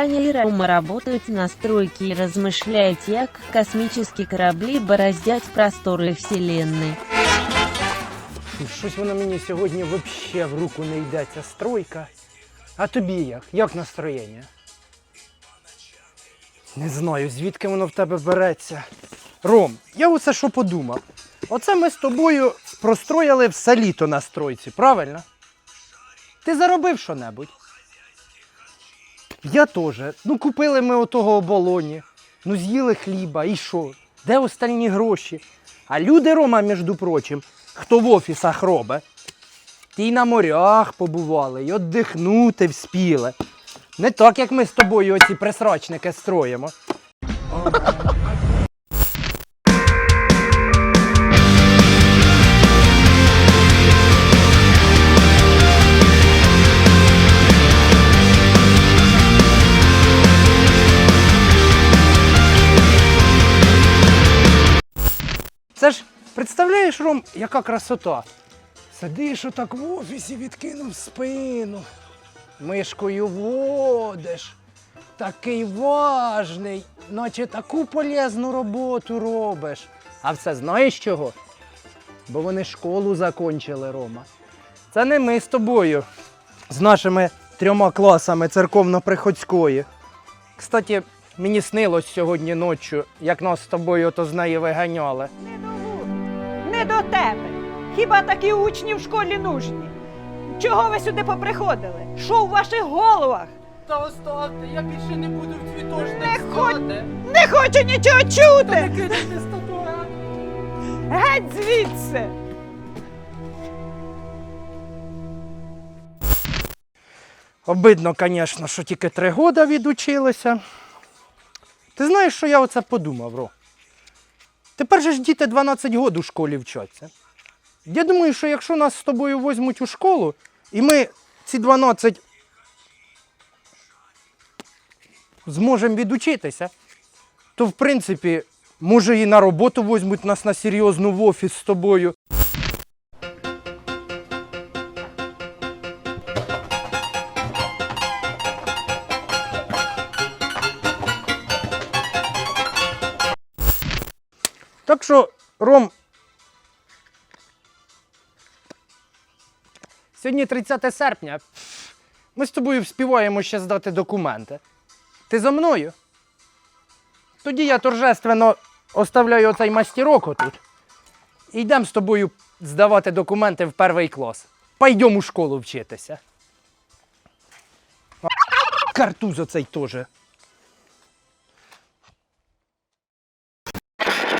Саня и Рома работают на стройке и размышляют, как космические корабли бороздять просторы Вселенной. Щось воно мені сьогодні взагалі в руку не йде ця стройка. А тобі як? Як настроєння? Не знаю, звідки воно в тебе береться. Ром, я оце що подумав. Оце ми з тобою простроїли все літо на стройці, правильно? Ти заробив що-небудь? Я теж. Ну, купили ми отого оболоні, ну з'їли хліба, і що? Де остальні гроші? А люди, Рома, між прочим, хто в офісах робить, ті й на морях побували, й віддихнути вспіли. Не так, як ми з тобою оці присрачники строїмо. Це ж, представляєш, Ром, яка красота? Сидиш отак в офісі, відкинув спину, мишкою водиш, такий важний, наче таку полезну роботу робиш. А все знаєш чого? Бо вони школу закончили, Рома. Це не ми з тобою, з нашими трьома класами церковно-приходської. Кстати, мені снилось сьогодні ночі, як нас з тобою ото з неї виганяли. Не до тебе. Хіба такі учні в школі нужні? Чого ви сюди поприходили? Що у ваших головах? Та оставте, я більше не буду в цвіточник Не стати. Не хочу нічого чути! Не кидайте статует. Геть звідси! Обидно, звісно, що тільки три роки відучилися. Ти знаєш, що я оце подумав, Ро? Тепер же ж діти 12 років у школі вчаться. Я думаю, що якщо нас з тобою візьмуть у школу, і ми ці 12 зможемо відучитися, то в принципі, може і на роботу візьмуть нас на серйозну в офіс з тобою. Так що, Ром. Сьогодні 30 серпня. Ми з тобою вспіваємо ще здати документи. Ти за мною? Тоді я торжественно оставляю оцей мастерок отут. І йдемо з тобою здавати документи в перший клас. Пойдемо у школу вчитися. Картуз оцей теж.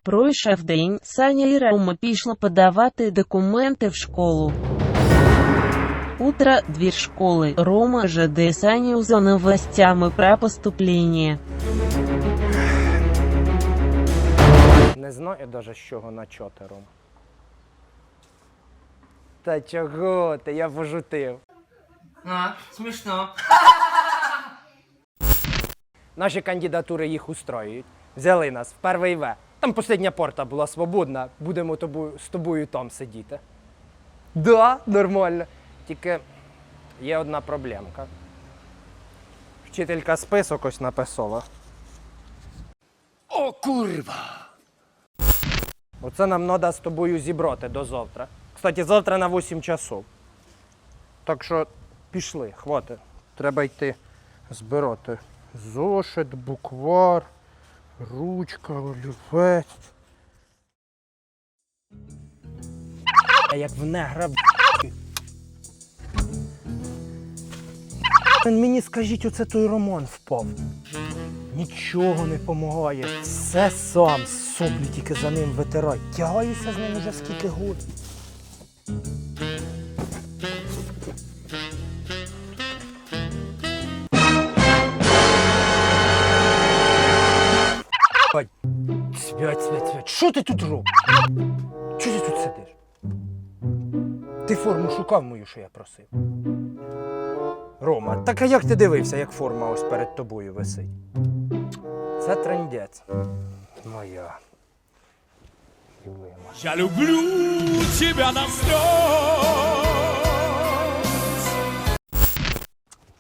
Пройшов день, Саня і Рома пішли подавати документи в школу. Утро, дверь школы. Рома ЖД Саню за новостями про поступление. Не знаю даже, з чого начати, Ром. Та чого ти? Я пожутив. А, смішно. Наші кандидатури їх устроюють. Взяли нас в перший В. Там остання порта була свободна, будемо тобою, з тобою там сидіти. Да, нормально. Тільки є одна проблемка. Вчителька список ось написала. О, курва! Оце нам треба з тобою зібрати до завтра. Кстати, завтра на 8 часов. Так що пішли, хватить. Треба йти збирати зошит, буквар, ручка, олівець. А як в негра. Мені скажіть, оце той Роман впав. Нічого не допомагає. Все сам, соплі тільки за ним витирай. Тягаюся з ним уже скільки год. Свять, свять, свять. Що ти тут робиш? Чого ти тут сидиш? Ти форму шукав мою, що я просив. Рома, так а як ти дивився, як форма ось перед тобою висить? Це трендець. Моя. Я люблю тебя слез.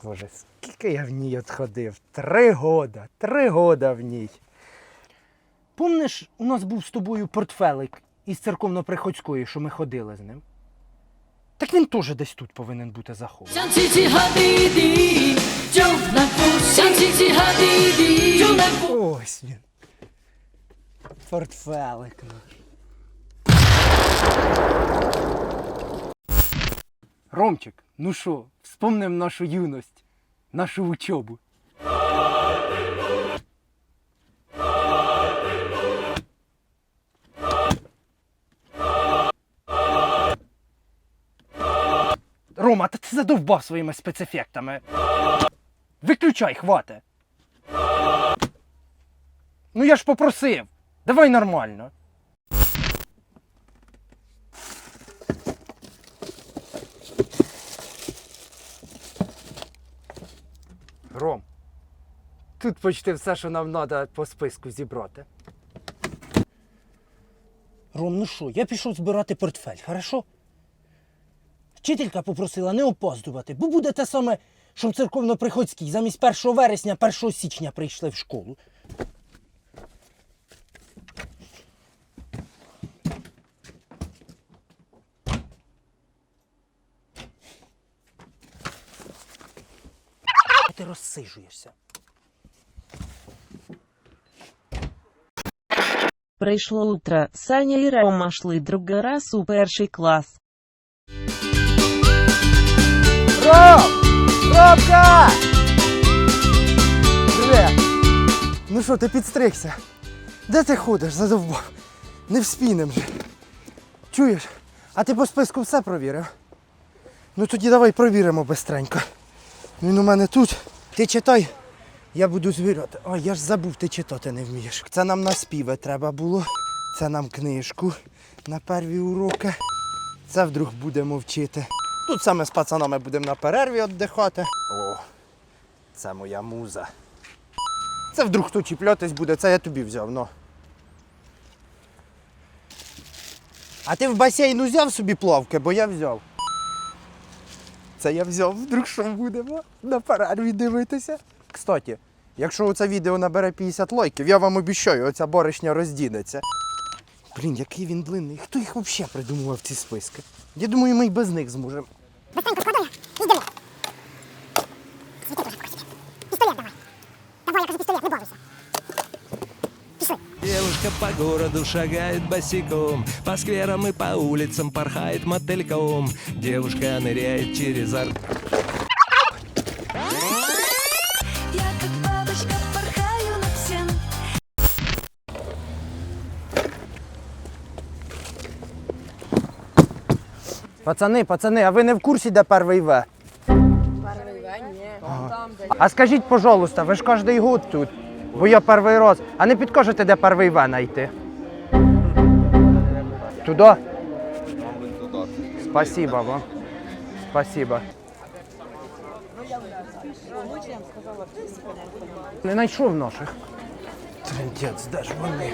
Боже, скільки я в ній отходив? Три года. Три года в ній. Помниш, у нас був з тобою портфелик із церковно-приходської, що ми ходили з ним? Так він теж десь тут повинен бути захований. Ось він. Портфелик наш. Ромчик, ну що, вспомним нашу юність, нашу учобу. Рома, та ти задовбав своїми спецефектами. Виключай, хвате. Ну я ж попросив. Давай нормально. Ром. Тут почти все, що нам треба по списку зібрати. Ром, ну що, я пішов збирати портфель, хорошо? Вчителька попросила не опоздувати, бо буде те саме, що в церковно-приходській замість 1 вересня, 1 січня прийшли в школу. Ти розсижуєшся. Прийшло утро, Саня і Рома шли другий раз у перший клас. Ром! Ромка! Привет! Ну що, ти підстригся? Де ти ходиш, задовбав? Не вспінем же. Чуєш? А ти по списку все провірив? Ну тоді давай провіримо бистренько. Він у мене тут. Ти читай, я буду звіряти. Ой, я ж забув, ти читати не вмієш. Це нам на співи треба було. Це нам книжку на перві уроки. Це вдруг будемо вчити. Тут саме з пацанами будемо на перерві віддихати. О, це моя муза. Це вдруг хто чіплятись буде, це я тобі взяв, ну. А ти в басейн взяв собі плавки, бо я взяв. Це я взяв, вдруг що будемо на перерві дивитися. Кстати, якщо це відео набере 50 лайків, я вам обіцяю, оця баришня роздінеться. Блін, який він длинний. Хто їх взагалі придумував ці списки? Я думаю, ми й без них зможемо. Быстренько складуй і йдемо. Світи вже покажи. Пістолет давай. Давай, я кажу, пістолет, не балуйся. Пішли. Девушка по городу шагает босиком По скверам и по улицам порхает мотыльком Девушка ныряет через ар... Пацани, пацани, а ви не в курсі, де перший В? Перший В, ні. А скажіть, пожалуйста, ви ж кожний год тут, бо я перший раз. А не підкажете, де перший В знайти? Туди? Спасибо вам. Спасибо. Не знайшов наших. Трендець, де ж вони?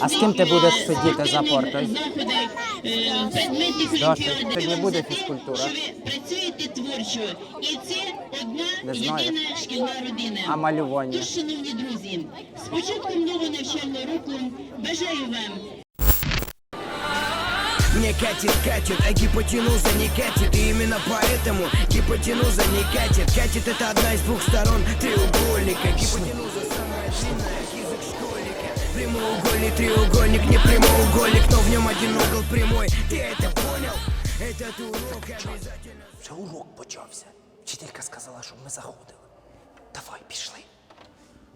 А з ким ти будеш сидіти за портою? З Дашою. Сьогодні буде фізкультура. Працюєте творчо, і це одна Не знаю. єдина шкільна родина. А малювання? Тож, шановні друзі, з початком нового навчального року бажаю вам Мне катит, катит, а гипотенуза не катит И именно поэтому гипотенуза не катит Катит это одна из двух сторон треугольника Гипотенуза самая длинная, как язык школьника Прямоугольный треугольник, не прямоугольник Но в нем один угол прямой Ты это понял? Этот урок обязательно Вже урок почався. Вчителька сказала, щоб ми заходили. Давай, пішли.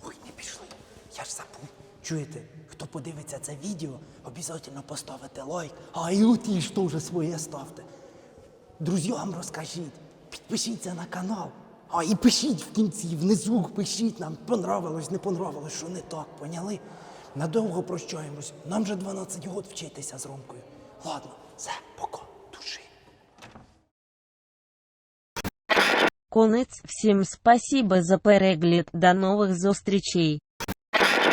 Ой, не пішли. Я ж забув. Чуєте, хто подивиться це відео, обов'язково поставите лайк, а і от і ж теж своє ставте. Друзям розкажіть, підпишіться на канал, А і пишіть в кінці, внизу пишіть нам, понравилось, не понравилось, що не так, поняли? Надовго прощаємось. Нам же 12 год вчитися з Ромкою. Ладно, все, пока, душі. Конець. Всім спасіба за перегляд. До нових зустрічей.